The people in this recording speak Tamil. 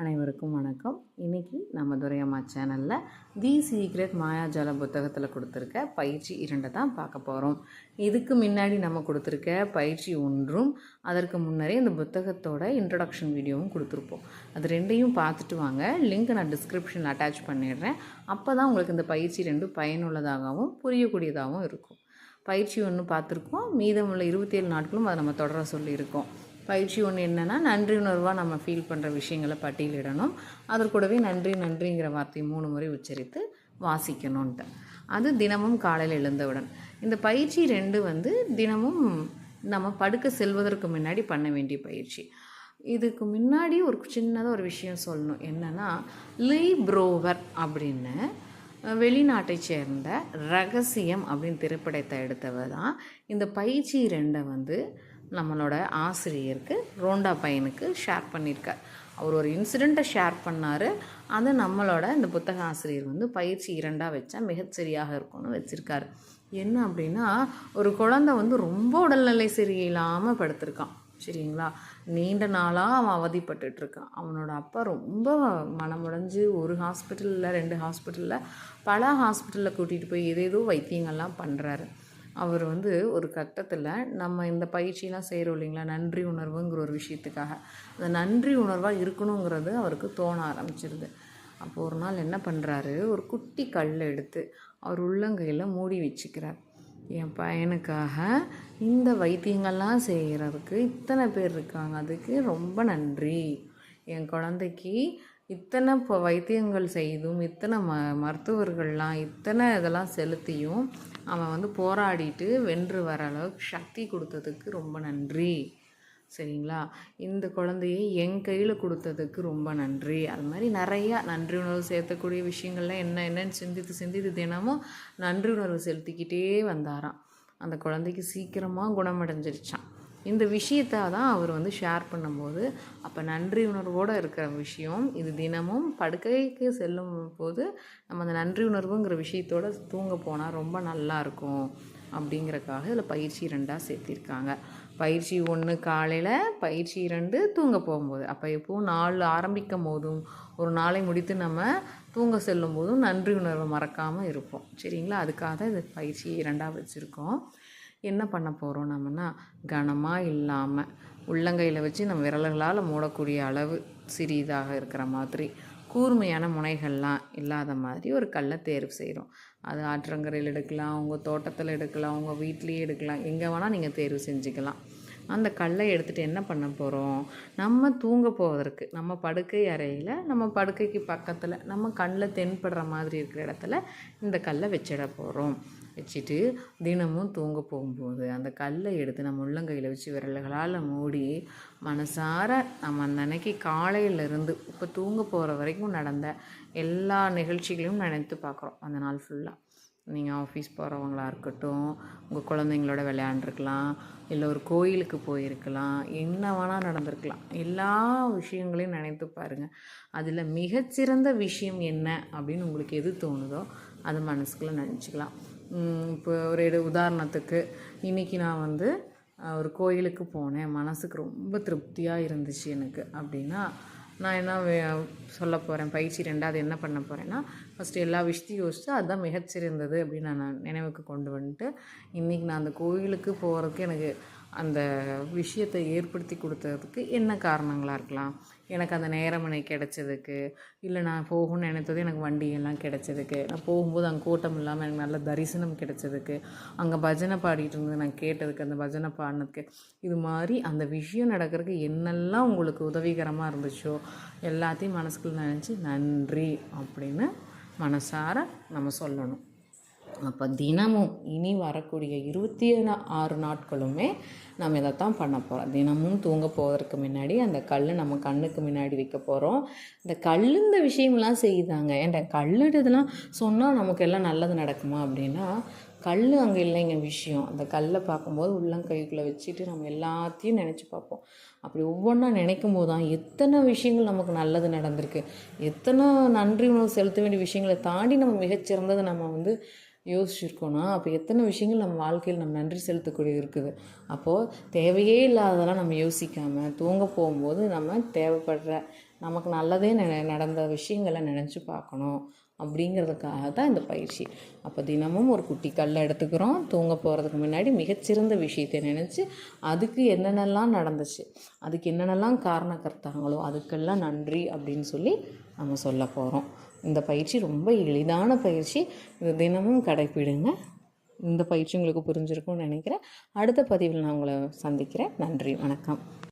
அனைவருக்கும் வணக்கம். இன்றைக்கி நம்ம துரையம்மா சேனலில் தி சீக்ரெட் மாயாஜால புத்தகத்தில் கொடுத்துருக்க பயிற்சி இரண்டை தான் பார்க்க போகிறோம் இதுக்கு முன்னாடி நம்ம கொடுத்துருக்க பயிற்சி ஒன்றும் அதற்கு முன்னரே இந்த புத்தகத்தோட இன்ட்ரடக்ஷன் வீடியோவும் கொடுத்துருப்போம். அது ரெண்டையும் பார்த்துட்டு வாங்க. லிங்க் நான் டிஸ்கிரிப்ஷனில் அட்டாச் பண்ணிடுறேன். அப்போ தான் உங்களுக்கு இந்த பயிற்சி ரெண்டும் பயனுள்ளதாகவும் புரியக்கூடியதாகவும் இருக்கும். பயிற்சி ஒன்று பார்த்துருக்கோம். மீதமுள்ள இருபத்தேழு நாட்களும் அதை நம்ம தொடர சொல்லியிருக்கோம். பயிற்சி ஒன்று என்னென்னா நன்றி உணர்வாக நம்ம ஃபீல் பண்ணுற விஷயங்களை பட்டியலிடணும். அதற்கு கூடவே நன்றி நன்றிங்கிற வார்த்தையை மூணு முறை உச்சரித்து வாசிக்கணுன்ட்டு அது தினமும் காலையில் எழுந்தவுடன். இந்த பயிற்சி ரெண்டு வந்து தினமும் நம்ம படுக்க செல்வதற்கு முன்னாடி பண்ண வேண்டிய பயிற்சி. இதுக்கு முன்னாடி ஒரு சின்னதாக ஒரு விஷயம் சொல்லணும். என்னென்னா லீ ப்ரோவர் அப்படின்னு வெளிநாட்டை சேர்ந்த ரகசியம் அப்படின்னு திரைப்படத்தை எடுத்தவர் தான். இந்த பயிற்சி ரெண்டை வந்து நம்மளோட ஆசிரியருக்கு ரோண்டா பையனுக்கு ஷேர் பண்ணியிருக்கார் அவர் ஒரு இன்சிடெண்ட்டை ஷேர் பண்ணார். அது நம்மளோட இந்த புத்தக ஆசிரியர் வந்து பயிற்சி இரண்டாக வச்சா மிகச்சரியாக இருக்கும்னு வச்சுருக்காரு. என்ன அப்படின்னா ஒரு குழந்தை வந்து ரொம்ப உடல்நிலை சரியில்லாமல் படுத்திருக்கான். சரிங்களா? நீண்ட நாளாக அவன் அவதிப்பட்டுருக்கான் இருக்கான் அவனோட அப்பா ரொம்ப மனமுடைஞ்சு ஒரு ஹாஸ்பிட்டலில் ரெண்டு ஹாஸ்பிட்டலில் பல ஹாஸ்பிட்டலில் கூட்டிகிட்டு போய் ஏதேதோ வைத்தியங்கள்லாம் பண்ணுறாரு அவர் வந்து ஒரு கட்டத்தில் நம்ம இந்த பயிற்சியெலாம் செய்கிறோம் இல்லைங்களா? நன்றி உணர்வுங்கிற ஒரு விஷயத்துக்காக. அந்த நன்றி உணர்வாக இருக்கணுங்கிறது அவருக்கு தோண ஆரம்பிச்சிருது. அப்போ ஒரு நாள் என்ன பண்ணுறாரு ஒரு குட்டி கல் எடுத்து அவர் உள்ளங்கையில் மூடி வச்சுக்கிறார். என் பையனுக்காக இந்த வைத்தியங்கள்லாம் செய்கிறதுக்கு இத்தனை பேர் இருக்காங்க. அதுக்கு ரொம்ப நன்றி. என் குழந்தைக்கு இத்தனை இப்போ வைத்தியங்கள் செய்தும் இத்தனை ம மருத்துவர்கள்லாம் இத்தனை இதெல்லாம் செலுத்தியும் அவன் வந்து போராடிட்டு வென்று வர அளவுக்கு சக்தி கொடுத்ததுக்கு ரொம்ப நன்றி. சரிங்களா? இந்த குழந்தையை என் கையில் கொடுத்ததுக்கு ரொம்ப நன்றி. அது மாதிரி நிறையா நன்றி உணர்வு சேர்த்தக்கூடிய விஷயங்கள்லாம் என்ன என்னன்னு சிந்தித்து சிந்தித்து தினமும் நன்றி உணர்வு செலுத்திக்கிட்டே வந்தாராம். அந்த குழந்தைக்கு சீக்கிரமாக குணமடைஞ்சிருச்சான் இந்த விஷயத்தை தான் அவர் வந்து ஷேர் பண்ணும்போது அப்போ நன்றி உணர்வோடு இருக்கிற விஷயம் இது தினமும் படுக்கைக்கு செல்லும் போது நம்ம அந்த நன்றி உணர்வுங்கிற விஷயத்தோடு தூங்க போனால் ரொம்ப நல்லாயிருக்கும் அப்படிங்கிறக்காக இதில் பயிற்சி ரெண்டாக சேர்த்திருக்காங்க. பயிற்சி ஒன்று காலையில் பயிற்சி ரெண்டு தூங்க போகும்போது. அப்போ எப்போவும் நாள் ஆரம்பிக்கும் போதும் ஒரு நாளை முடித்து நம்ம தூங்க செல்லும் போதும் நன்றி உணர்வை மறக்காமல் இருப்போம். சரிங்களா? அதுக்காக தான் இது பயிற்சி இரண்டாக வச்சுருக்கோம். என்ன பண்ண போகிறோம் நம்மனா கனமாக இல்லாமல் உள்ளங்கையில் வச்சு நம்ம விரல்களால் மூடக்கூடிய அளவு சிறிதாக இருக்கிற மாதிரி கூர்மையான முனைகள்லாம் இல்லாத மாதிரி ஒரு கல்லை தேர்வு செய்கிறோம் அது ஆற்றங்கரையில் எடுக்கலாம் உங்கள் தோட்டத்தில் எடுக்கலாம் உங்கள் வீட்லேயே எடுக்கலாம் எங்கே வேணால் நீங்கள் தேர்வு செஞ்சுக்கலாம். அந்த கல்லை எடுத்துகிட்டு என்ன பண்ண போகிறோம் நம்ம தூங்க போவதற்கு நம்ம படுக்கை அறையில் நம்ம படுக்கைக்கு பக்கத்தில் நம்ம கண்ணில் தென்படுற மாதிரி இருக்கிற இடத்துல இந்த கல்லை வச்சிட போகிறோம் வச்சுட்டு தினமும் தூங்க போகும்போது அந்த கல்லை எடுத்து நம்ம உள்ளங்கையில் வச்சு விரல்களால் மூடி மனசார நம்ம அந்த அன்னைக்கு காலையிலேருந்து இப்போ தூங்க போகிற வரைக்கும் நடந்த எல்லா நிகழ்ச்சிகளையும் நினைத்து பார்க்குறோம். அந்த நாள் ஃபுல்லாக நீங்கள் ஆஃபீஸ் போகிறவங்களா இருக்கட்டும் உங்கள் குழந்தைங்களோட விளையாண்டுருக்கலாம் இல்லை ஒரு கோயிலுக்கு போயிருக்கலாம் என்ன வேணால் நடந்திருக்கலாம். எல்லா விஷயங்களையும் நினைத்து பாருங்கள் அதில் மிகச்சிறந்த விஷயம் என்ன அப்படின்னு உங்களுக்கு எது தோணுதோ அது மனசுக்குள்ளே நினச்சிக்கலாம். இப்போ ஒரு எடு உதாரணத்துக்கு இன்றைக்கி நான் வந்து ஒரு கோயிலுக்கு போனேன். மனசுக்கு ரொம்ப திருப்தியாக இருந்துச்சு எனக்கு. அப்படின்னா நான் என்ன சொல்ல போகிறேன் பயிற்சி ரெண்டாவது என்ன பண்ண போகிறேன்னா ஃபஸ்ட்டு எல்லா விஷயத்தையும் யோசிச்சு அதுதான் மிகச்சிறந்தது அப்படின்னு நான் நினைவுக்கு கொண்டு வந்துட்டு இன்றைக்கி நான் அந்த கோயிலுக்கு போகிறதுக்கு எனக்கு அந்த விஷயத்தை ஏற்படுத்தி கொடுத்ததுக்கு என்ன காரணங்களாக இருக்கலாம்? எனக்கு அந்த நேரம் எனக்கு கிடச்சதுக்கு இல்லை நான் போகணும்னு நினைத்தது எனக்கு வண்டியெல்லாம் கிடச்சதுக்கு நான் போகும்போது அங்கே கூட்டம் இல்லாமல் எனக்கு நல்ல தரிசனம் கிடச்சதுக்கு அங்கே பஜனை பாடிட்டு இருந்தது நான் கேட்டதுக்கு அந்த பஜனை பாடினதுக்கு இது மாதிரி அந்த விஷயம் நடக்கிறதுக்கு என்னெல்லாம் உங்களுக்கு உதவிகரமாக இருந்துச்சோ எல்லாத்தையும் மனசுக்குள்ள நினச்சி நன்றி அப்படின்னு மனசார நம்ம சொல்லணும். அப்போ தினமும் இனி வரக்கூடிய இருபத்தி ஆறு நாட்களுமே நம்ம இதைத்தான் பண்ண போகிறோம் தினமும் தூங்க போவதற்கு முன்னாடி அந்த கல் நம்ம கண்ணுக்கு முன்னாடி வைக்க போகிறோம் இந்த கல் இந்த விஷயம்லாம் செய்தாங்க ஏன்டா கல்லுன்றதுலாம் சொன்னால் நமக்கு எல்லாம் நல்லது நடக்குமா அப்படின்னா கல் அங்கே இல்லைங்க விஷயம். அந்த கல்லை பார்க்கும்போது உள்ளங்கைக்குள்ளே வச்சுட்டு நம்ம எல்லாத்தையும் நினச்சி பார்ப்போம். அப்படி ஒவ்வொன்றா நினைக்கும் போது தான் எத்தனை விஷயங்கள் நமக்கு நல்லது நடந்திருக்கு. எத்தனை நன்றி உணவு செலுத்த வேண்டிய விஷயங்களை தாண்டி நம்ம மிகச்சிறந்ததை நம்ம வந்து யோசிச்சிருக்கோன்னா அப்போ எத்தனை விஷயங்கள் நம்ம வாழ்க்கையில் நம்ம நன்றி செலுத்தக்கூடிய இருக்குது. அப்போது தேவையே இல்லாததெல்லாம் நம்ம யோசிக்காமல் தூங்க போகும்போது நம்ம தேவைப்படுற நமக்கு நல்லதே நடந்த விஷயங்களை நினச்சி பார்க்கணும் அப்படிங்கிறதுக்காக தான் இந்த பயிற்சி. அப்போ தினமும் ஒரு குட்டி கல்லை எடுத்துக்கிறோம். தூங்க போகிறதுக்கு முன்னாடி மிகச்சிறந்த விஷயத்தை நினச்சி அதுக்கு என்னென்னலாம் நடந்துச்சு அதுக்கு என்னென்னலாம் காரணக்கர்த்தாங்களோ அதுக்கெல்லாம் நன்றி அப்படின்னு சொல்லி நம்ம சொல்ல போகிறோம் இந்த பயிற்சி ரொம்ப எளிதான பயிற்சி. இது தினமும் கடைப்பிடுங்க. இந்த பயிற்சி உங்களுக்கு புரிஞ்சிருக்கும்னு நினைக்கிறேன். அடுத்த பதிவில் நான் உங்களை சந்திக்கிறேன். நன்றி. வணக்கம்.